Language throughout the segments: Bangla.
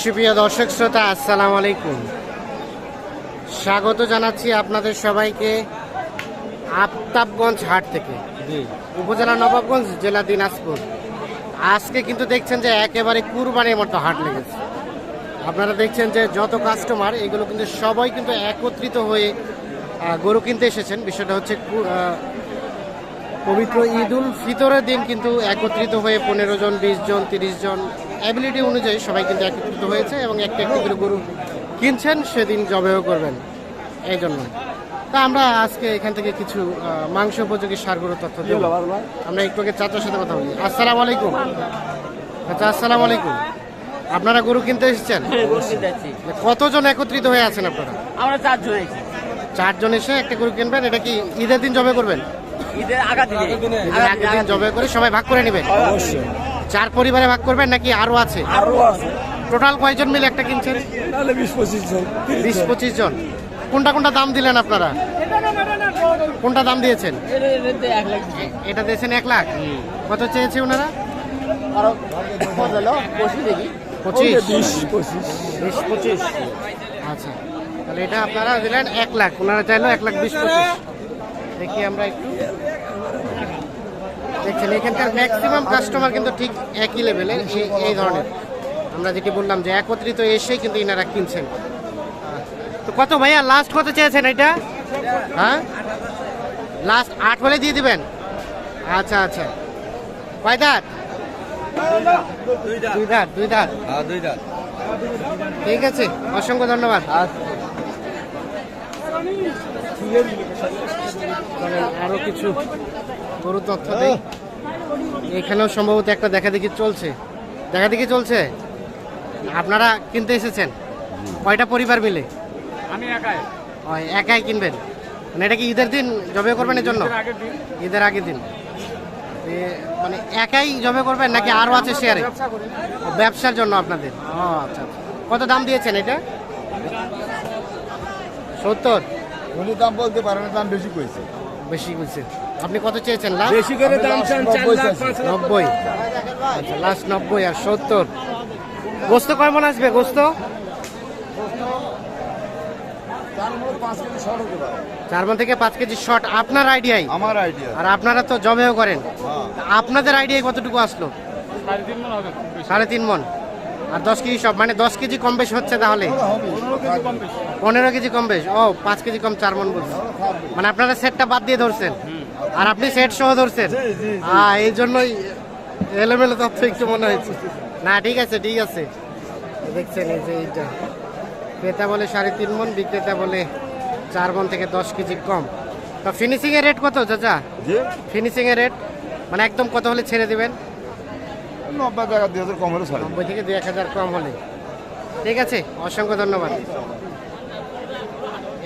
সুপ্রিয় দর্শক শ্রোতা আসসালামু আলাইকুম। স্বাগত জানাচ্ছি আপনাদের সবাইকে আফতাবগঞ্জ হাট থেকে। উপজেলা নবাবগঞ্জ জেলা দিনাজপুর। আজকে কিন্তু দেখছেন যে একেবারে কুরবানির মতো হাট লেগেছে। আপনারা দেখছেন যে যত কাস্টমার এগুলো কিন্তু সবাই কিন্তু একত্রিত হয়ে গরু কিনতে এসেছেন। বিষয়টা হচ্ছে পবিত্র ঈদ উল ফিতরের দিন কিন্তু একত্রিত হয়ে পনেরো জন বিশ জন তিরিশ জন অ্যাবিলিটি অনুযায়ী সবাই কিন্তু একত্রিত হয়েছে এবং একটা একটি করে গরু কিনছেন সেদিন জবেও করবেন এই জন্য। তা আমরা আজকে এখান থেকে কিছু মাংস উপযোগী সার গরুর তথ্য দেব। আমরা একটু আগে চাচার সাথে কথা বলি। আসসালামু আলাইকুম। আচ্ছা আসসালামু আলাইকুম। আপনারা গরু কিনতে এসেছেন? কতজন একত্রিত হয়ে আছেন আপনারা? আমরা চারজন চারজন এসে একটা গরু কিনবেন এটা কি ঈদের দিন জবে করবেন? ঈদের আগের দিন জবে করে সবাই ভাগ করে নেবেন? অবশ্যই। চার পরিবারে ভাগ করবেন নাকি আরও আছে? আরও আছে। টোটাল কয়জন মিলে একটা কিনছেন? তাহলে বিশ পঁচিশ জন। কোনটা কোনটা দাম দিলেন আপনারা? কোনটা দাম দিয়েছেন? এক লাখ এটা দিয়েছেন এক লাখ। কত চেয়েছে ওনারা? পঁচিশ। বিশ পঁচিশ। আচ্ছা। তাহলে এটা আপনারা দিলেন এক লাখ। ওনারা চাইলো এক লাখ বিশ পঁচিশ। দেখি আমরা একটু। দেখছেন এখানকার ম্যাক্সিমাম কাস্টমার কিন্তু ঠিক একই লেভেলের এই ধরনের। আমরা যেটি বললাম যে একত্রিত এসেই কিন্তু ইনারা কিনছেন। তো কত ভাইয়া লাস্ট কত চেয়েছেন এটা? হ্যাঁ? লাস্ট আট হলে দিয়ে দিবেন? আচ্ছা আচ্ছা। কয় দাঁত? দুই দাঁত দুই দাঁত। ঠিক আছে অসংখ্য ধন্যবাদ। আরও কিছু গরু তথ্য দেই। এখানেও সম্ভবত একটা দেখা দেখি চলছে। দেখা দেখি চলছে? আপনারা কিনতে এসেছেন? কয়টা পরিবার মিলে? আমি একাই। একাই কিনবেন? মানে এটা কি ঈদের দিন জবে করবেন এর জন্য? ঈদের আগের দিন। মানে একাই জবে করবেন নাকি আরও আছে শেয়ারে ব্যবসার জন্য আপনাদের। ও আচ্ছা আচ্ছা। কত দাম দিয়েছেন এটা? সত্তর? উনি দাম বলতে পারেন দাম বেশি কইছে। বেশি বলছে আপনি কত চেয়েছেন লাস্ট বেশি করে দাম চান নব্বই আচ্ছা লাস্ট নব্বই আর সত্তর। গোস্ত কয় মন আসবে গোস্ত? চার মন থেকে পাঁচ কেজি শর্ট। আপনার আইডিয়াই? আমার আইডিয়া। আর আপনারা তো জবেও করেন। হ্যাঁ। আপনাদের আইডিয়ায় কতটুকু আসলো? সাড়ে তিন মন মন আর দশ কেজি সব মানে দশ কেজি কম বেশি হচ্ছে তাহলে? পনেরো কেজি কম পনেরো কেজি কম বেশ। ও পাঁচ কেজি কম চার মন বলছে। মানে আপনারা সেটটা বাদ দিয়ে ধরছেন। আর আপনি সেট সহ ধরছেন? হ্যাঁ এই জন্যই এলোমেলো তথ্য একটু মনে হয়েছে। না ঠিক আছে ঠিক আছে। দেখছেন এই যে এইটা। ক্রেতা বলে সাড়ে তিন মন বিক্রেতা বলে চার মন থেকে দশ কেজি কম। তো ফিনিশিং এর রেট কত চাচা? ফিনিশিং এর রেট মানে একদম কত হলে ছেড়ে দেবেন? নব্বই টাকা দুই হাজার কম হলে নব্বই থেকে দুই এক হাজার কম হলে। ঠিক আছে অসংখ্য ধন্যবাদ।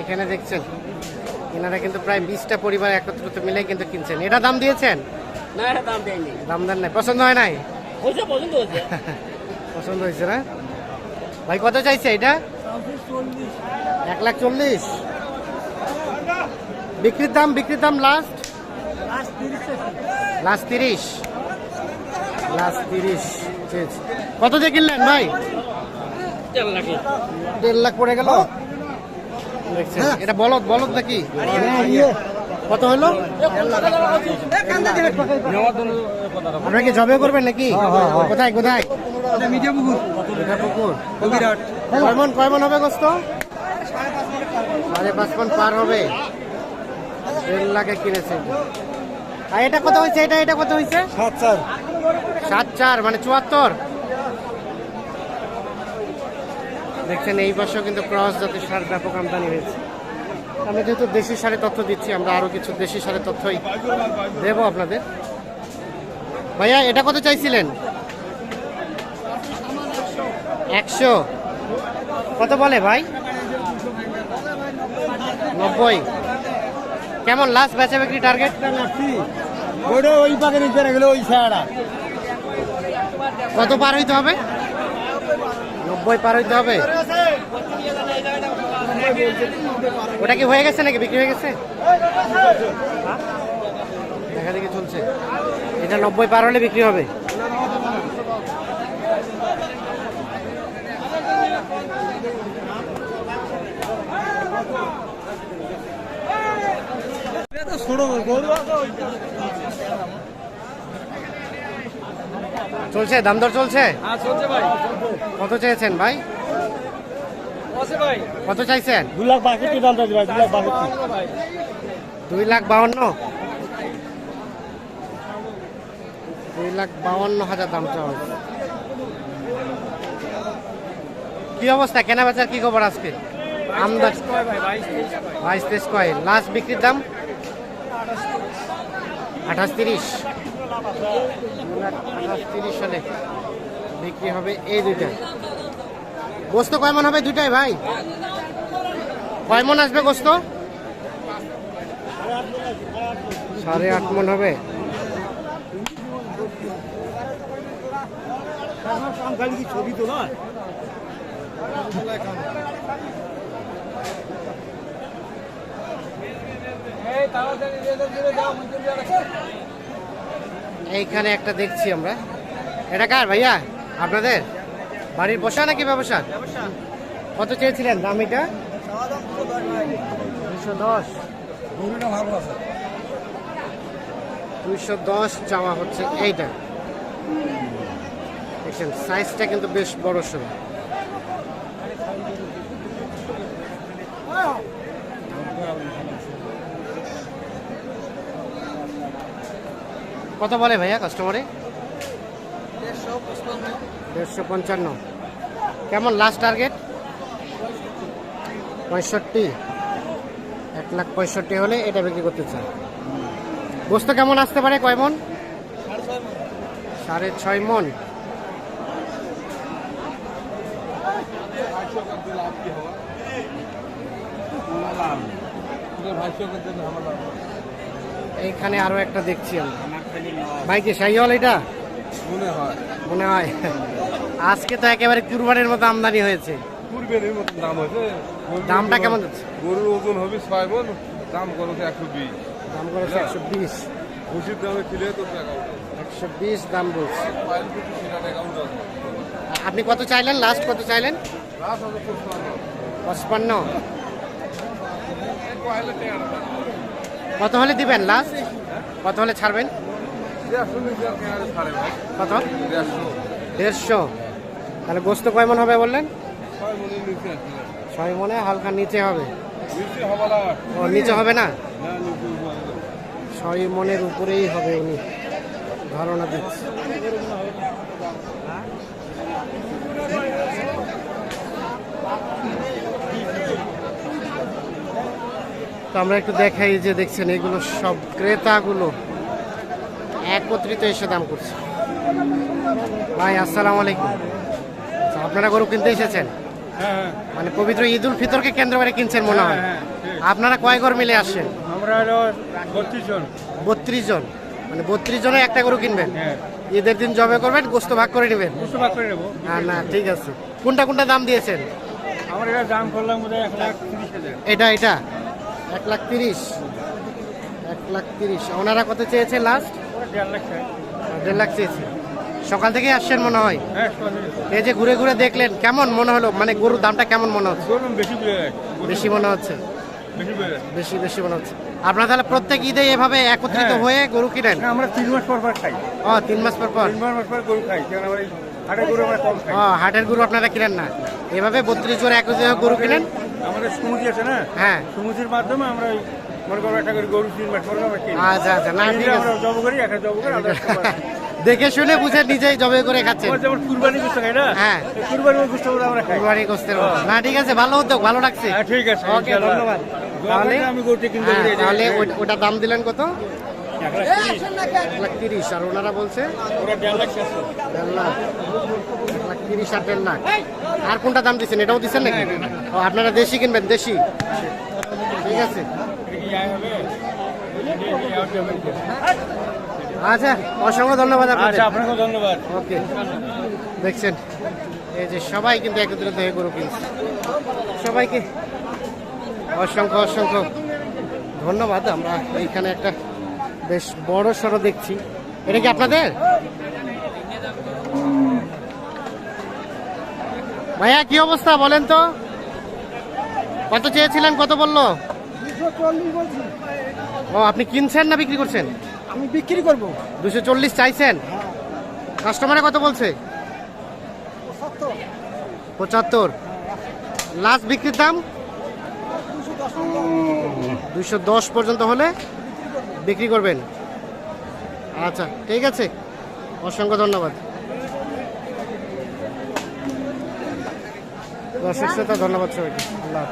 এখানে দেখছেন এনারা কিন্তু প্রায় বিশটা পরিবার একত্রিত মিলে কিন্তু কিনছেন। এটা দাম দিয়েছেন? না এটা দাম দেয়নি। দাম দেন নাই। পছন্দ হয় নাই? পছন্দ হচ্ছে পছন্দ হয়েছে না? ভাই কত চাইছে এটা? এক লাখ চল্লিশ। বিক্রির দাম বিক্রির দাম লাস্ট লাস্ট তিরিশ লাস্ট তিরিশ। কত দিয়ে কিনলেন ভাই? দেড় লাখ পড়ে গেল? এটা বলদ বলদ নাকি? কত হলো আপনারা কি জবে করবেন নাকি? কোথায় কোথায়? মিঠা পুকুর কয় মন কয় মন হবে গোস্ত? সাড়ে পাঁচ মন পার হবে। দেড় লাখে কিনেছে। আর এটা কত হয়েছে? এটা এটা কত হয়েছে? সাত চার সাত চার মানে চুয়াত্তর। দেখছেন এই বছর কিন্তু ক্রস জাতের সার ব্যাপক আমদানি হয়েছে। আমরা যেহেতু দেশি সারে তথ্য দিচ্ছি আমরা আরও কিছু দেশি সারের তথ্যই দেবো আপনাদের। ভাইয়া এটা কত চাইছিলেন? একশো। কত বলে ভাই? নব্বই। কেমন লাস্ট বেচা বিক্রি টার্গেট ওই গেলে ওই ছাড়া কত পার হইতে হবে? বই পার হইতে হবে? ওটা কি হয়ে গেছে নাকি? বিক্রি হয়ে গেছে? দেখা দেখি চলছে। এটা নব্বই পার হলে বিক্রি হবে। ছোট গরু চলছে? দাম দর চলছে? হ্যাঁ চলছে ভাই। কত চেয়েছেন ভাই? কত চাইছেন? দু লাখ বাষট্টি দাম চাইছি ভাই দু লাখ বাষট্টি। দুই লাখ বাউন্ন। দুই লাখ বাউন্ন হাজার দাম চাওয়া কি অবস্থা? কেনা বেচার কি খবর আজকে? আমদানি বাইশ তেইশ কয়। লাস্ট বিক্রির দাম? আঠাশ তিরিশ। তিরিশ সালে বিক্রি হবে এই দুইটা গোস্ত কয় মন হবে? দুইটাই ভাই। কয় মন আসবে গোস্ত? সাড়ে আট মন হবে। ছবি তো না এই তাড়াতাড়ি এইখানে একটা দেখছি আমরা। এটা কার ভাইয়া? আপনাদের? বাড়ির বসা নাকি ব্যবসা? কত চেয়েছিলেন? দাম এটা? দুশো। দুইশো দশ চাওয়া হচ্ছে এইটা। দেখছেন সাইজটা কিন্তু বেশ বড় সড়ো কত বলে ভাইয়া কাস্টমারে দেড়শো পঞ্চান্ন। কেমন লাস্ট টার্গেট পঁয়ষট্টি। এক লাখ পঁয়ষট্টি হলে এটা বিক্রি করতে চাই। বস্তু কেমন আসতে পারে কয় মন? সাড়ে ছয় মন। এইখানে আরও একটা দেখছি আমরা। ভাই কি শাহিওয়াল এটা? মনে হয়। মনে হয়। আজকে তো একেবারে কুরবানির মতো আমদানি হয়েছে। এই মতন দাম হয়েছে। দামটা কেমন যাচ্ছে? গরুর ওজন হবে ছয় মন দাম করেছে একশো বিশ। দাম করেছে একশো বিশ। ভুসির দামে কিনে তো একশো বিশ দাম বলছে। আপনি কত চাইলেন? লাস্ট কত চাইলেন? পঁচপান্ন। কত হলে দিবেন? লাস্ট কত হলে ছাড়বেন? দেড়শো। তাহলে গোস্ত কয় হবে বললেন ছয় মনে হালকা নিচে হবে। ও, নিচে হবে না। ছয় মনের উপরেই হবে উনি ধারণা দিচ্ছে তো আমরা একটু দেখাই যে দেখছেন, এগুলো সব ক্রেতাগুলো একত্রিত এসে দাম করছে। ভাই আসসালামু আলাইকুম। আচ্ছা, আপনারা গরু কিনতে এসেছেন? হ্যাঁ মানে পবিত্র ঈদ উল ফিতরকে কেন্দ্র করে কিনছেন মনে হয়। হ্যাঁ, আপনারা কয় ঘর মিলে আসছেন? আমরা হলো বত্রিশ জন। বত্রিশ জন। মানে বত্রিশ জনে একটা গরু কিনবেন? হ্যাঁ। ঈদের দিন জবে করবেন গোস্ত ভাগ করে নেবেন? বুঝতে ভাগ করে নেব। না না ঠিক আছে। কোনটা কোনটা দাম দিয়েছেন? আমার এটা দাম করলাম এক লাখ তিরিশ এটা এটা? এক লাখ তিরিশ। এক লাখ তিরিশ। ওনারা কত চেয়েছে লাস্ট দেড় লাখ চেয়েছে। সকাল থেকে আসছেন মনে হয়? হ্যাঁ এই যে ঘুরে ঘুরে দেখলেন কেমন মনে হলো? মানে গরুর দামটা কেমন মনে হচ্ছে? বেশি মনে হচ্ছে? বেশি বেশি মনে হচ্ছে। আপনারা তাহলে প্রত্যেক ঈদে এভাবে একত্রিত হ্যাঁ। হয়ে গরু কিনেন? আমরা তিন মাস পর পর খাই। ও তিন মাস পর পর? তিন মাস পর গরু খাই কারণ আমরা হাটের গরু আমরা কম খাই। ও হাটের গরু আপনারা কিনেন না? এভাবে বত্রিশ জন একত্রিত গরু কিনেন? আমাদের সমিতি আছে না? হ্যাঁ। সমিতির মাধ্যমে আমরা মনে একটা করে গরু তিন মাস আচ্ছা আচ্ছা না ঠিক আছে। জব করি একটা জব করি দেখে শুনে বুঝে নিজেই জবে করে খাচ্ছে যেমন কুরবানি গোস্ত খাই না? হ্যাঁ। এই কুরবানি গোস্ত আমরা খাই। কুরবানি গোস্তের না ঠিক আছে ভালো উদ্যোগ ভালো লাগছে। হ্যাঁ, ঠিক আছে ওকে ধন্যবাদ। তাহলে আমি গরুটা কিনতে হ্যাঁ। তাহলে ওটা দাম দিলেন কত? লাখ তিরিশ। আর ওনারা বলছে? লাখ তিরিশ আর দেড় লাখ। আর কোনটা দাম দিচ্ছেন? এটাও দিচ্ছেন নাকি? আপনারা দেশি কিনবেন দেশি? ঠিক আছে? আচ্ছা অসংখ্য ধন্যবাদ আচ্ছা আপনাকেও ধন্যবাদ। ওকে। দেখছেন এই যে সবাই কিন্তু একত্রিত হয়ে গরু কিনছে। সবাইকে অসংখ্য অসংখ্য ধন্যবাদ। আমরা এইখানে একটা বেশ বড় সড়ো দেখছি। এটা কি আপনাদের? ভাইয়া কি অবস্থা বলেন তো? কত চেয়েছিলেন? কত বলল? ও আপনি কিনছেন না বিক্রি করছেন? আমি বিক্রি করব। দুশো চল্লিশ চাইছেন? কাস্টমারে কত বলছে? পঁচাত্তর। লাস্ট বিক্রির দাম? দুশো দশ পর্যন্ত হলে বিক্রি করবেন। আচ্ছা ঠিক আছে। অসংখ্য ধন্যবাদ। দর্শক শ্রোতা ধন্যবাদ সবাইকে। আল্লাহ।